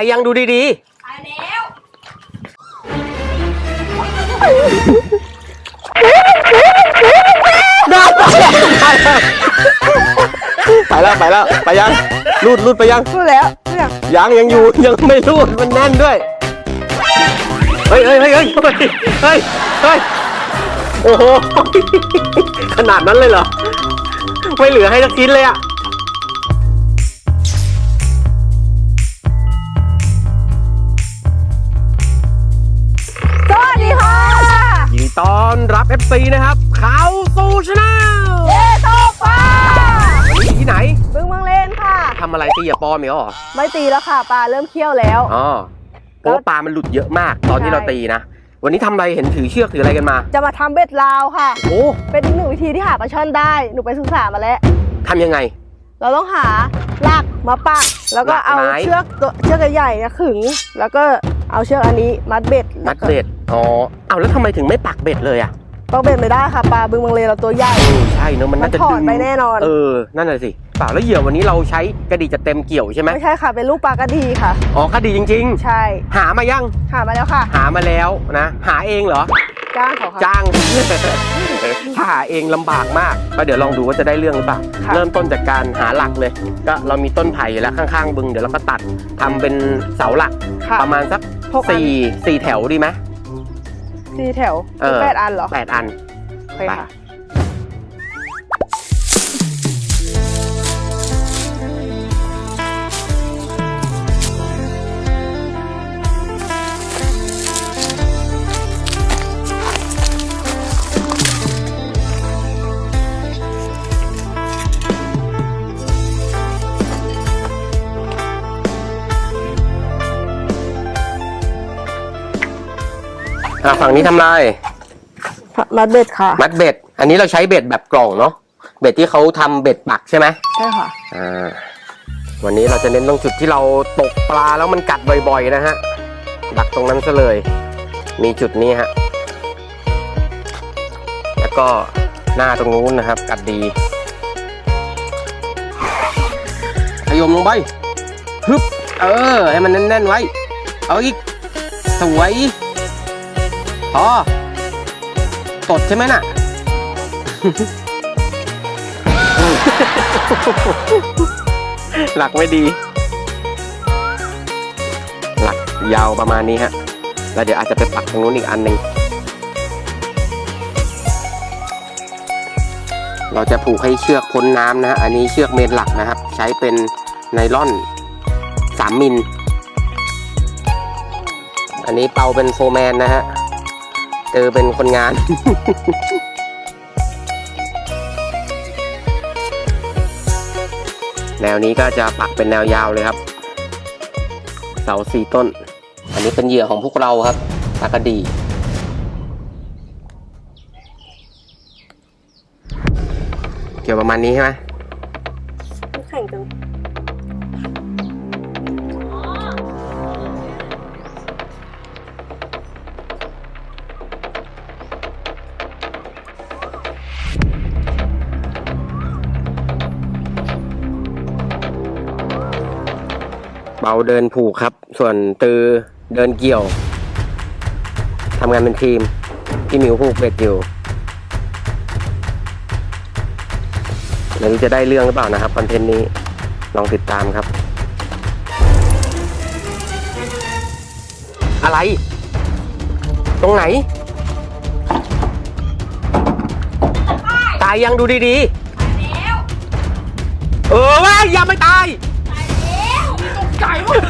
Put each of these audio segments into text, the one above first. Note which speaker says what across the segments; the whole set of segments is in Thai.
Speaker 1: ตายยังดูดี
Speaker 2: ตายแล้ว
Speaker 1: ๆได้ไปแล้วไปแล้วไปยังรูดรูดไปยัง
Speaker 3: พูดแล้วเรื่อง
Speaker 1: ยังยังอยู่ยังไม่รูดมันแน่นด้วย เฮ้ยเฮ้ยเฮ้ยเฮ้ยเฮ้ยเฮ้ยเฮ้ยโอ้โห ขนาดนั้นเลยเหรอ ไม่เหลือให้สักชิ้นเลยอะ อนรับ FC นะครับข่าวสู่ชาแนล
Speaker 3: เย้โตฟ้า
Speaker 1: วันนี้อยู่ที่ไหน
Speaker 3: บึงเมืองเลนค่ะ
Speaker 1: ทำอะไรตีอย่าปลอมเหรอ
Speaker 3: ไม่ตีแล้วค่ะปลาเริ่มเคี่ยวแล้ว
Speaker 1: อ๋อเพราะว่าปลามันหลุดเยอะมากตอนที่
Speaker 3: ใช่
Speaker 1: เราตีนะ วันนี้ทำอะไรเห็นถือเชือกถืออะไรกันมา
Speaker 3: จะมาทำเบ็ดลาวค่ะ
Speaker 1: โอ้
Speaker 3: เป็นอีกหนึ่งวิธีที่หาปลาช่อนได้ หนูไปศึกษามาแล้ว
Speaker 1: ทำยังไง
Speaker 3: เราต้องหาลากมาปักแล้วก็เอา
Speaker 1: หลากไม้
Speaker 3: เชือกตัวเชือกใหญ่ๆเนี่ยขึง แล้วก็เอาเชือกอันนี้มัดเบ็ด
Speaker 1: มัดเบ็ด อ๋อ เอาแล้วทำไมถึงไม่ปักเบ็ดเลยอะ
Speaker 3: ปักเบ็ดไม่ได้ค่ะปลาบึงเมืองเลนเราตัวใหญ่
Speaker 1: เออใช่เนอะมันน่าจะ
Speaker 3: มันถอด
Speaker 1: ดึง
Speaker 3: ไปแน่นอน
Speaker 1: เออนั่นน่ะสิเปล่าแล้วเหยื่อวันนี้เราใช้กระดีจะเต็มเกี่ยวใช่ไหม
Speaker 3: ไม่ใช่ค่ะ เป็นลูกปลากระดีค่ะ
Speaker 1: อ๋อกระดีจริง
Speaker 3: ใช่
Speaker 1: ๆ หามายัง
Speaker 3: หามาแล้วค่ะ
Speaker 1: หามาแล้วนะ หาเองเหรอ
Speaker 3: จ้างเขาค่ะ
Speaker 1: จ้าง ถ้าหาเองลำบากมากก็เดี๋ยวลองดูว่าจะได้เรื่องหรือเปล่า
Speaker 3: ค่ะ
Speaker 1: เริ่มต้นจากการหาหลักเลย ก็เรามีต้นไผ่อยู่แล้วข้างๆบึงเดี๋ยวเราก็ตัดทำเป็นเสาหลัก
Speaker 3: ค่ะ
Speaker 1: ประมาณสัก
Speaker 3: หกอัน
Speaker 1: สี่สี่แถวดีไหม
Speaker 3: สี่แถว
Speaker 1: เออ
Speaker 3: แปดอันเหรอ
Speaker 1: แปดอัน
Speaker 3: โอเคค่ะ
Speaker 1: อะฝั่งนี้ทำลาย
Speaker 3: มัดเบ็ดค่ะ
Speaker 1: มัดเบ็ด อันนี้เราใช้เบ็ดแบบกล่องเนาะ เบ็ดที่เขาทำเบ็ดปักใช่ไหม
Speaker 3: ใช่ค่ะ
Speaker 1: อ่า วันนี้เราจะเน้นตรงจุดที่เราตกปลาแล้วมันกัดบ่อยๆนะฮะ ดักตรงนั้นซะเลย มีจุดนี้ฮะ แล้วก็หน้าตรงนู้นนะครับ กัดดี ขยมลงไปฮึบ เออ ให้มันแน่นๆไว้ เอาอีก สวย พอตดใช่ไหมน่ะ หลักไม่ดี หลักยาวประมาณนี้ฮะ แล้วเดี๋ยวอาจจะไปปักตรงนู้นอีกอันหนึ่ง เราจะผูกให้เชือกพ้นน้ำนะฮะ อันนี้เชือกเมนหลักนะครับ ใช้เป็นไนล่อนสามมิล อันนี้เปาเป็นโฟแมนนะฮะ เจอเป็นคนงาน แนวนี้ก็จะปักเป็นแนวยาวเลยครับ เสาสี่ต้น อันนี้เป็นเหยื่อของพวกเราครับปากระดีเกี่ยวประมาณนี้ใช่ไหม
Speaker 3: แข่งกัน
Speaker 1: เบาเดินผูกครับ ส่วนตือเดินเกี่ยวทำงานเป็นทีม พี่หมิวผูกเบ็ดอยู่ไม่รู้จะได้เรื่องหรือเปล่านะครับคอนเทนต์นี้ลองติดตามครับ อะไร ตรงไหน ตายยังดูดี
Speaker 2: ตายแล้ว
Speaker 1: ๆเออว่ายังไม่ตาย
Speaker 2: ตายแล้ว ตกใจหมดเล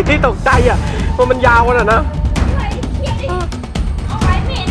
Speaker 2: ย
Speaker 1: พี่ตกใจอะว่ามันยาวขนาดนะ
Speaker 2: เฮ้ยเขียนดิเอาไว้เหม็น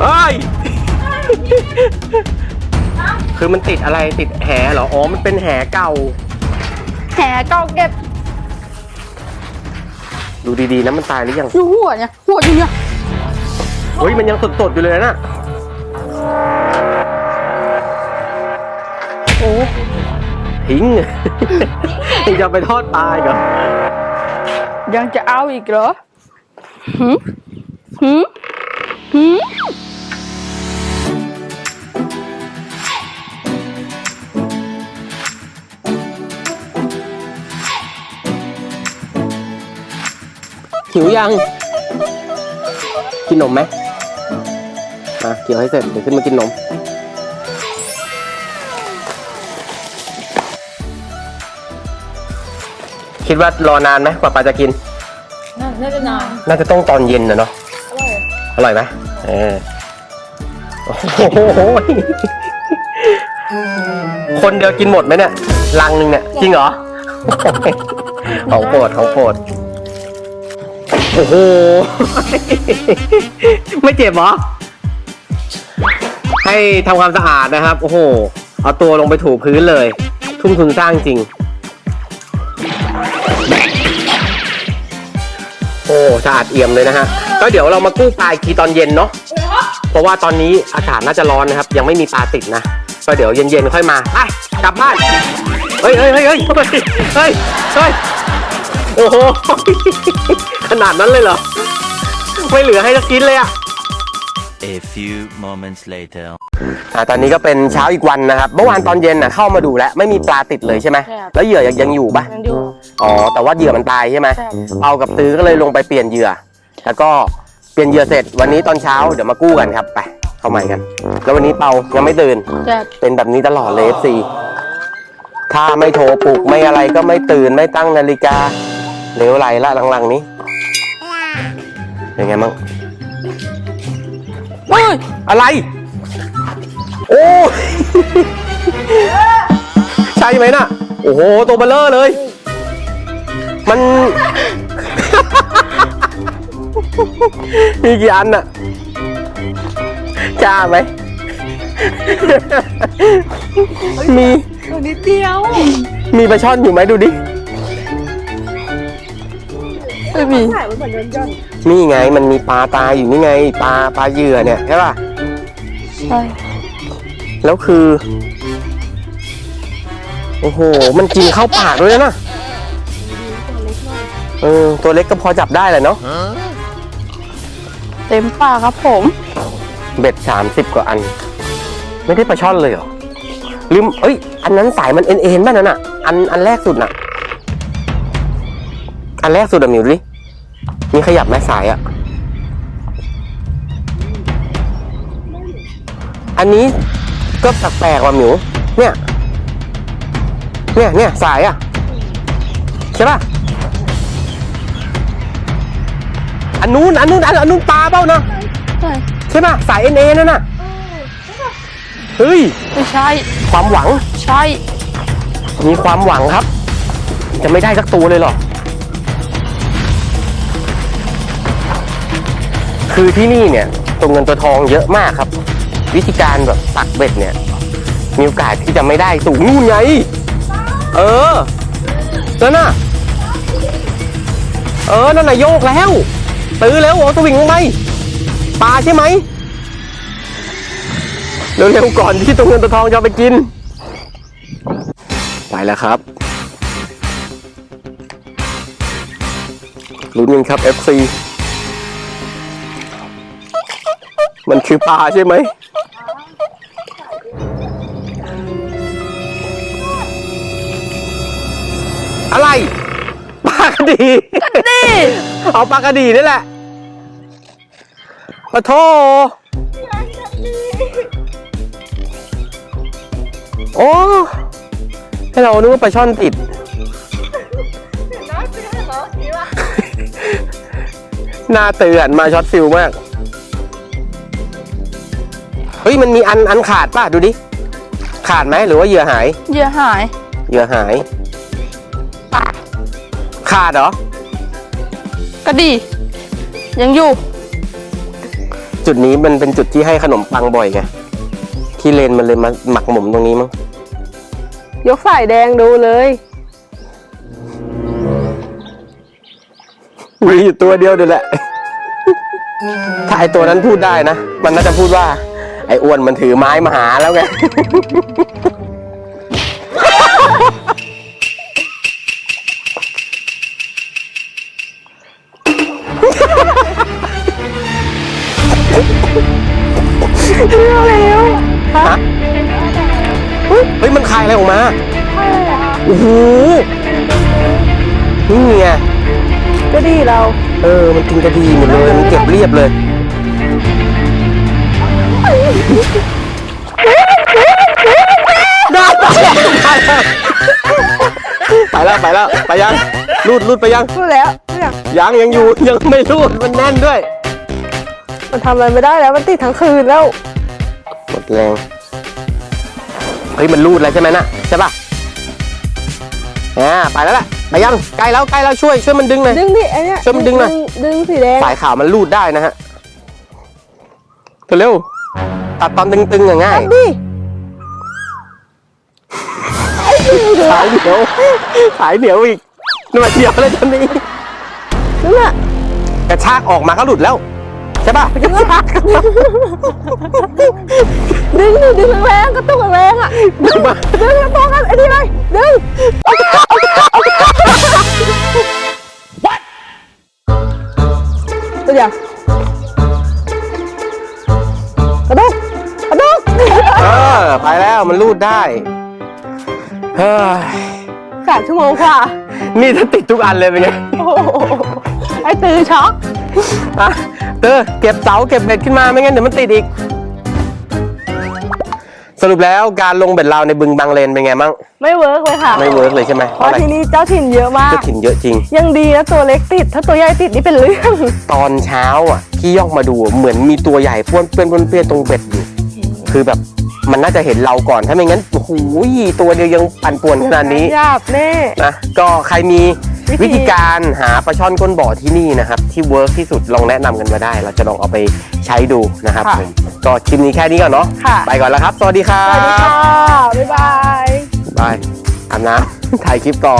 Speaker 1: เอ้ย
Speaker 2: เอา
Speaker 1: คือมันติดอะไรติดแหเหรอ อ๋อ มันเป็นแหเก่า
Speaker 3: แหเก่าเก็บ
Speaker 1: ดูดีๆนะมันตายหรือยัง
Speaker 3: อยู่หัวเนี่ย หัวอยู่เนี่ย
Speaker 1: เฮ้ย มันยังสดๆอยู่เลยนะ
Speaker 3: โอ้
Speaker 1: ทิ้ง ยังจะไปทอดปลาอีกเหรอ
Speaker 3: ยังจะเอาอีกเหรอหืมหืมหืม
Speaker 1: หิวยัง กินนมไหมอะเกี่ยวให้เสร็จเดี๋ยวขึ้นมากินนม คิดว่ารอนานไหมกว่าปลาจะกิน
Speaker 2: น่าจะนาน
Speaker 1: น่าจะต้องตอนเย็นนะเนาะอร่อยไหมเออโอ้โหคนเดียวกินหมดไหมเนี่ยลังหนึ่งเนี่ยจริงเหรอของโปรดของโปรดโอ้โหไม่เจ็บเหรอให้ทำความสะอาดนะครับ โอ้โห เอาตัวลงไปถูพื้นเลย ทุ่มทุนสร้างจริง โอ้สะอาดเอี่ยมเลยนะฮะ ก็เดี๋ยวเรามากู้ปลาอีกทีตอนเย็นเนาะ เพราะว่าตอนนี้อากาศน่าจะร้อนนะครับ ยังไม่มีปลาติดนะ ก็เดี๋ยวเย็นๆค่อยมาไปกลับบ้าน เฮ้ยเฮ้ยเฮ้ยเฮ้ยเฮ้ยเฮ้ยเฮ้ยโอ้โห ขนาดนั้นเลยเหรอ ไม่เหลือให้สักชิ้นเลยอะ
Speaker 4: A few moments later.
Speaker 1: อ่าตอนนี้ก็เป็นเช้าอีกวันนะครับ เมื่อวานตอนเย็นน่ะเข้ามาดูแล้ว ไม่มีปลาติดเลยใช่ไหม
Speaker 3: ใช่ครับ
Speaker 1: แล้วเหยื่อยังยังอยู่ปะ
Speaker 3: ยังอยู่
Speaker 1: อ๋อแต่ว่าเหยื่อมันตายใช่ไหม
Speaker 3: ใช่
Speaker 1: เอากับตื้อก็เลยลงไปเปลี่ยนเหยื่อ แล้วก็เปลี่ยนเหยื่อเสร็จวันนี้ตอนเช้าเดี๋ยวมากู้กันครับไปเข้าใหม่กัน แล้ววันนี้เปายังไม่ตื่น
Speaker 3: จะ
Speaker 1: เป็นแบบนี้ตลอดเลย FC ถ้าไม่โทรปลุกไม่อะไรก็ไม่ตื่นไม่ตั้งนาฬิกาเหลวไหลละหลังๆนี้เป็นไงมั่ง
Speaker 3: เฮ้ย
Speaker 1: อะไร โอ้ใช่ไหมน่ะ โอ้โห ตัวเบลเลอร์เลย มัน มีกี่อันน่ะกล้าไหม มี
Speaker 3: ตัวนิดเดียว
Speaker 1: มีปลาช่อนอยู่ไหมดูดิ
Speaker 3: ไม่มี
Speaker 1: นี่ไงมันมีปลาตายอยู่นี่ไง ปลาปลาเหยื่อเนี่ยใช่ป่ะ
Speaker 3: ใช่
Speaker 1: แล้วคือ โอ้โห มันกินเข้าปากด้วยนะ เออตัวเล็กก็พอจับได้แหละเนาะ
Speaker 3: เต็มปากครับผม
Speaker 1: เบ็ดสามสิบกว่าอัน ไม่ได้ปลาช่อนเลยเหรอลืมเอ้ย อันนั้นสายมันเอ็นเอ็นบ้างนั่นน่ะ อันอันแรกสุดน่ะ อันแรกสุดอะมิวดิมีขยับไหมสายอะอันนี้ก็แปลกๆว่ะหมิว เนี่ย เนี่ยเนี่ยสายอะใช่ป่ะ อันนู้นอันนู้นอันอันนู้นปลาเปล่าเนาะ
Speaker 3: ใช่
Speaker 1: ใช่ป่ะสายเอ็นเอนั่นน่ะเฮ้ย
Speaker 3: ไม่ใช่
Speaker 1: ความหวัง
Speaker 3: ใช่
Speaker 1: มีความหวังครับ จะไม่ได้สักตัวเลยเหรอคือที่นี่เนี่ยตัวเงินตัวทองเยอะมากครับ วิธีการแบบตักเบ็ดเนี่ย มีโอกาสที่จะไม่ได้สูงนู่นไง เออนั่นน่ะ เออ นั่นน่ะโยกแล้ว ตื้อแล้วโอ้สวิงลงไปปลาใช่ไหมเร็วๆก่อนที่ตัวเงินตัวทองจะไปกิน ไปแล้วครับลุ้นกันครับ FC มันคือปลาใช่ไหมอะไรปลากระดี
Speaker 3: นี่
Speaker 1: เอาปลากระดีนี่แหละปะโทโอ้ให้เรานึกว่าปลาช่อนติด หน้าเตือนมาช็อตฟิลมาก เฮ้ย มันมีอันอันขาดป่ะ ดูดิ ขาดไหมหรือว่าเหยื่อหาย
Speaker 3: เหยื่อหาย
Speaker 1: เหยื่อหาย ขาดเหรอ
Speaker 3: ก็ดี ยังอยู่
Speaker 1: จุดนี้มันเป็นจุดที่ให้ขนมปังบ่อยไงที่เลนมันเลยมาหมักหมมตรงนี้มั้ง
Speaker 3: ยกสายแดงดูเลย
Speaker 1: มีอยู่ตัวเดียวเดียวแหละถ้าไอตัวนั้นพูดได้นะ มันน่าจะพูดว่า ไออ้วนมันถือไม้มาหาแล้วไง ฮะเฮ้ยเฮ้ยมันคายอะไรออกมาโอ้โหนี่ไง
Speaker 3: ก็ดีเรา
Speaker 1: เอเออ มันกินกระดีหมดเลยมันเก็บเรียบเลยได้ไปแล้วไปแล้วไปยังรูดรูดไปยัง
Speaker 3: รู้แล้วเนี่ย
Speaker 1: ยังยังอยู่ยังไม่รูดมันแน่นด้วย
Speaker 3: มันทำอะไรไม่ได้แล้วมันติดทั้งคืนแล้ว
Speaker 1: หมดแรงเฮ้ยมันรูดแล้วใช่ไหมน่ะใช่ป่ะอ่าไปแล้วแหละไปยังใกล้แล้วใกล้แล้วช่วยช่วยมันดึงหน่อย
Speaker 3: ดึงดิไอเนี้ย
Speaker 1: ช่วยมันดึงหน่อย
Speaker 3: ดึงสีแดง
Speaker 1: สายขาวมันรูดได้นะฮะเร็วตัดตอนตึงๆอย่างง่าย
Speaker 3: ดิ
Speaker 1: สายเหนียวสายเหนียวอีกหนวดเดียวเลยตอนนี้
Speaker 3: นั่นน่ะ
Speaker 1: กระชากออกมาก็หลุดแล้ว ใช่ป่ะกระชาก
Speaker 3: ดึงดิดึงแรงกระตุกแรงอะ
Speaker 1: ดึงมา
Speaker 3: ดึงแล้วพอกันไอ้นี่เลยดึงตัวอย่างกระตุกกระตุก
Speaker 1: เออไปแล้วมันรูดได้เฮ้ย
Speaker 3: สามชั่วโมงกว่า
Speaker 1: นี่ถ้าติดทุกอันเลยเป็นไง
Speaker 3: ไอ้ตือช็อก
Speaker 1: อ เตอเก็บเสาเก็บเบ็ดขึ้นมาไม่งั้นเดี๋ยวมันติดอีก สรุปแล้วการลงเบ็ดเราในบึงบางเลนเป็นไงมั่ง
Speaker 3: ไม่เวิร์กเลยค่ะ
Speaker 1: ไม่เวิร์กเลยใช่ไหม
Speaker 3: เพ
Speaker 1: เพราะ
Speaker 3: ราะ
Speaker 1: อะไร
Speaker 3: ที่นี่เจ้าถิ่นเยอะมาก
Speaker 1: เจะถิ่นเยอะจริง
Speaker 3: ยังดีนะตัวเล็กติด ถ้าตัวใหญ่ติดนี่เป็นเรื่อง
Speaker 1: ตอนเช้าอะที่ย่องมาดูเหมือนมีตัวใหญ่ป้วนเปี้ยนป้วนเปี้ยนตรงเบ็ดอยู่ คือแบบมันน่าจะเห็นเราก่อนถ้าไม่งั้นโอ้โหตัวเดียวยังปั่นป่วนขนาดนี้
Speaker 3: หยาบแน่
Speaker 1: นะก็ใครมี
Speaker 3: วิธี
Speaker 1: วิธีการหาปลาช่อนก้นบ่อที่นี่นะครับ ที่เวิร์กที่สุดลองแนะนำกันมาได้ เราจะลองเอาไปใช้ดูนะครับผมก็คลิปนี้แค่นี้ก่อนเนาะ
Speaker 3: ค่ะ
Speaker 1: ไปก่อนแล้วครับ สวัสดีครั
Speaker 3: สวัสดีค่ะ
Speaker 1: บ
Speaker 3: บ๊ายบาย
Speaker 1: บายอาบน้ำ ถ่ายคลิปต่อ